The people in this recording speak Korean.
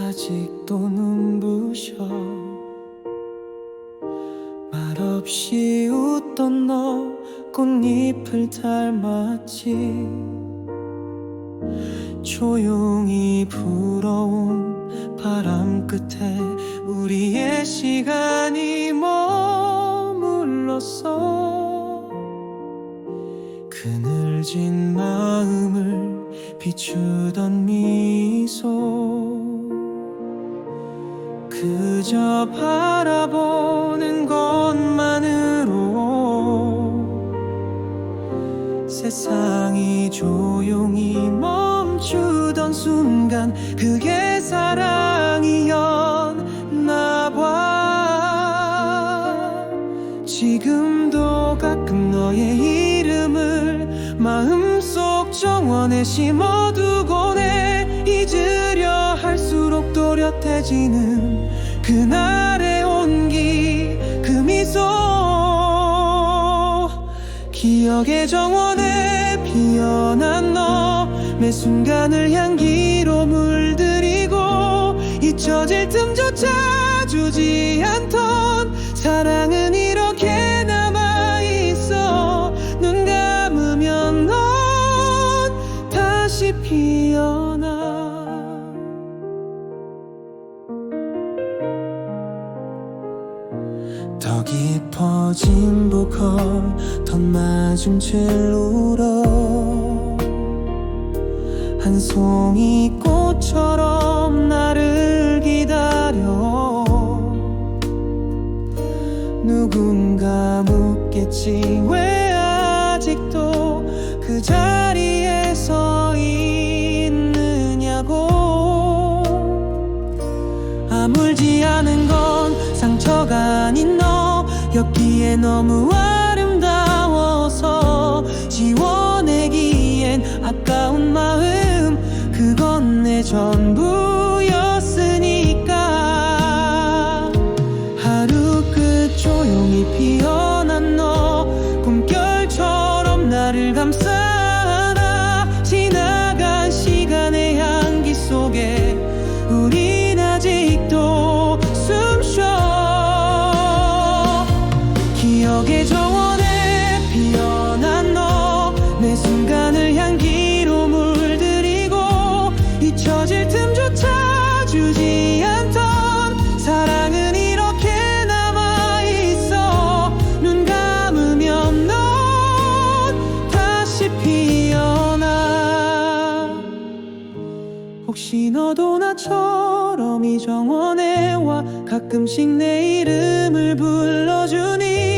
아직도 눈부셔. 말없이 웃던 너 꽃잎을 닮았지. 조용히 불어온 바람 끝에 우리의 시간이 머물렀어. 그늘진 마음을 비추던 미소. 그저 바라보는 것만으로 세상이 조용히 멈추던 순간 그게 사랑이었나 봐. 지금도 가끔 너의 정원에 심어두곤 해 잊으려 할수록 또렷해지는 그날의 온기 그 미소. 기억의 정원에 피어난 너 매 순간을 향기로 물들이고 잊혀질 틈조차 주지 않던 사랑은 더 깊어진 보컬 던 맞은 채 울어 한 송이 꽃처럼 나를 기다려. 누군가 묻겠지 왜 아직도 그 자리에 서 있느냐고. 아물지 않은 건 상처가 아닌 너 였기에 너무 아름다워서 지워내기엔 아까운 마음 그건 내 전부 혹시 너도 나처럼 이 정원에 와 가끔씩 내 이름을 불러주니